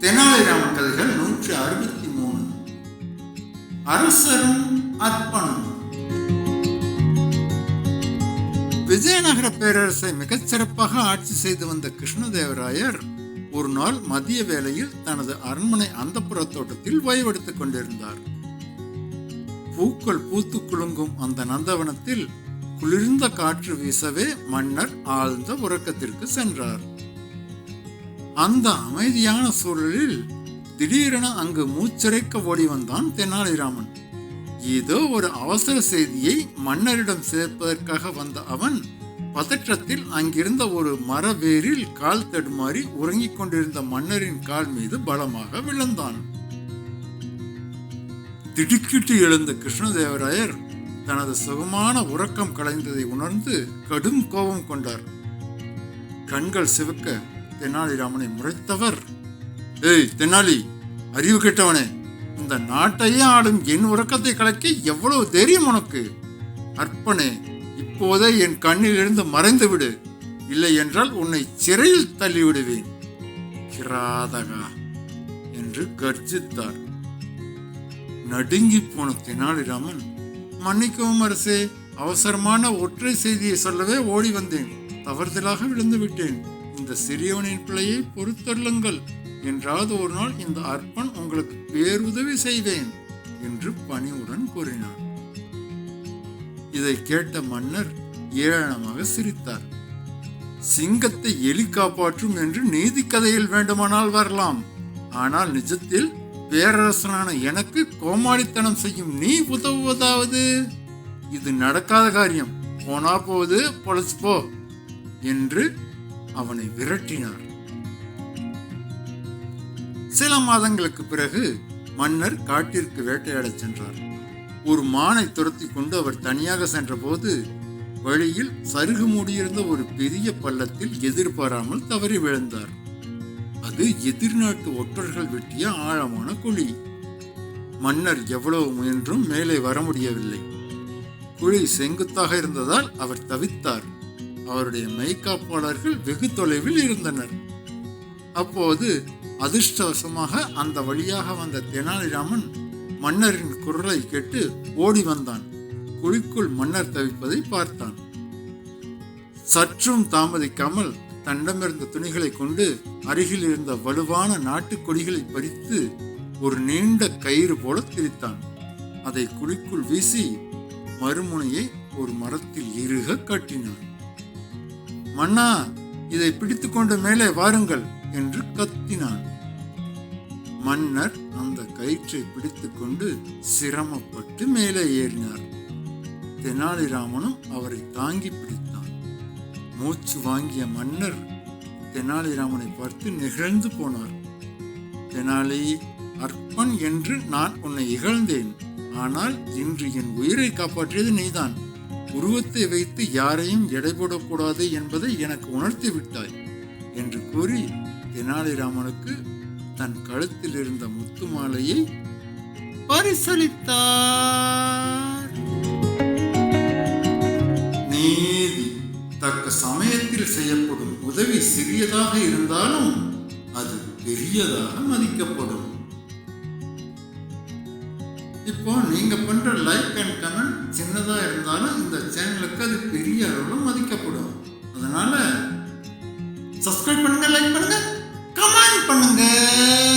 தெனாலிராமன் கதைகள் நூற்றி அறுபத்தி மூணு. அரசரும் அர்ப்பணம். விஜயநகர பேரரசை மிகச் சிறப்பாக ஆட்சி செய்து வந்த கிருஷ்ணதேவராயர் ஒரு நாள் மதிய வேளையில் தனது அரண்மனை அந்தப்புற தோட்டத்தில் ஓய்வெடுத்துக் கொண்டிருந்தார். பூக்கள் பூத்து குலுங்கும் அந்த நந்தவனத்தில் குளிர்ந்த காற்று வீசவே மன்னர் ஆழ்ந்த உறக்கத்திற்கு சென்றார். அந்த அமைதியான சூழலில் திடீரென அங்கு மூச்சிறைக்க ஓடி வந்தான் தெனாலிராமன் ஏதோ ஒரு அவசர செய்தியை மன்னரிடம் சேர்ப்பதற்காக வந்த அவன் பதற்றத்தில் அங்கிருந்த ஒரு மரவேரில் கால் தடுமாறி உறங்கிக் கொண்டிருந்த மன்னரின் கால் மீது பலமாக விழுந்தான். திடுக்கிட்டு எழுந்த கிருஷ்ணதேவராயர் தனது சுகமான உறக்கம் கலைந்ததை உணர்ந்து கடும் கோபம் கொண்டார். கண்கள் சிவக்க தெனாலிராமனை முறைத்தவர். ஏய் தெனாலி அறிவு கெட்டவனே இந்த நாட்டையே ஆடும் என் உறக்கத்தை கலக்க எவ்வளவு தைரியம் உனக்கு? அற்பனே இப்போதே என் கண்ணில் இருந்து மறைந்து விடு இல்லை என்றால் உன்னை சிறையில் தள்ளிவிடுவேன். கிராதகா என்று கர்ஜித்தார். நடுங்கி போன தெனாலிராமன் மன்னிக்கவும் அரசே அவசரமான ஒற்றை செய்தியை சொல்லவே ஓடி வந்தேன். தவறுதலாக விழுந்து விட்டேன். இந்த சிறியவனின் பிள்ளையை பொறுத்தள்ளுங்கள் என்றாவது ஒரு நாள் இந்த அர்ப்பன் உங்களுக்கு பேருதவி செய்வேன் என்று பணிவுடன் கூறினார். இதை கேட்ட மன்னர் ஏளனமாக சிரித்தார். சிங்கத்தை எலி காப்பாற்றும் என்று நீதி கதையில் வேண்டுமானால் வரலாம். ஆனால் நிஜத்தில் பேரரசனான எனக்கு கோமாளித்தனம் செய்யும் நீ உதவுவதாவது? இது நடக்காத காரியம். போனா போது பொழைச்சு போ என்று அவனை விரட்டினார். சில மாதங்களுக்கு பிறகு மன்னர் காட்டிற்கு வேட்டையாடச் சென்றார். ஒரு மானை துரத்தி கொண்டு அவர் தனியாக சென்றபோது வழியில் சருகு மூடியிருந்த ஒரு பெரிய பள்ளத்தில் எதிர்பாராமல் தவறி விழுந்தார். அது எதிர்நாட்டு ஒற்றர்கள் வெட்டிய ஆழமான குழி. மன்னர் எவ்வளவு முயன்றும் மேலே வர முடியவில்லை. குழி செங்குத்தாக இருந்ததால் அவர் தவித்தார். அவருடைய மெய்காப்பாளர்கள் வெகு தொலைவில் இருந்தனர். அப்போது அதிர்ஷ்டவசமாக அந்த வழியாக வந்த தெனாலிராமன் மன்னரின் குரலை கேட்டு ஓடி வந்தான். குழிக்குள் மன்னர் தவிப்பதை பார்த்தான். சற்றும் தாமதிக்காமல் தண்டமிருந்த துணிகளை கொண்டு அருகில் இருந்த வலுவான நாட்டுக் கொடிகளை பறித்து ஒரு நீண்ட கயிறு போல திரித்தான். அதை குழிக்குள் வீசி மறுமுனையை ஒரு மரத்தில் இறுக கட்டினான். மன்னா இதை பிடித்துக்கொண்டு மேலே வாருங்கள் என்று கத்தினான். மன்னர் அந்த கயிற்றை பிடித்துக்கொண்டு சிரமப்பட்டு மேலே ஏறினார். தெனாலிராமனும் அவரை தாங்கி பிடித்தான். மூச்சு வாங்கிய மன்னர் தெனாலிராமனை பார்த்து நிகழ்ந்து போனார். தெனாலி அற்பன் என்று நான் உன்னை இகழ்ந்தேன். ஆனால் இன்று என் உயிரை காப்பாற்றியது நீதான். உருவத்தை வைத்து யாரையும் எடைபோடக்கூடாது என்பதை எனக்கு உணர்த்தி விட்டாய் என்று கூறி தெனாலிராமனுக்கு தன் கழுத்தில் இருந்த முத்து மாலையை பரிசளித்தார். நீதி தக்க சமயத்தில் செய்யப்படும் உதவி சிறியதாக இருந்தாலும் அது பெரியதாக மதிக்கப்படும். இப்போ நீங்கள் பண்ணுற லைக் அண்ட் கமெண்ட் சின்னதாக இருந்தாலும் இந்த சேனலுக்கு அது பெரிய அளவில் மதிக்கப்படும். அதனால் சப்ஸ்கிரைப் பண்ணுங்கள் லைக் பண்ணுங்கள் கமெண்ட் பண்ணுங்கள்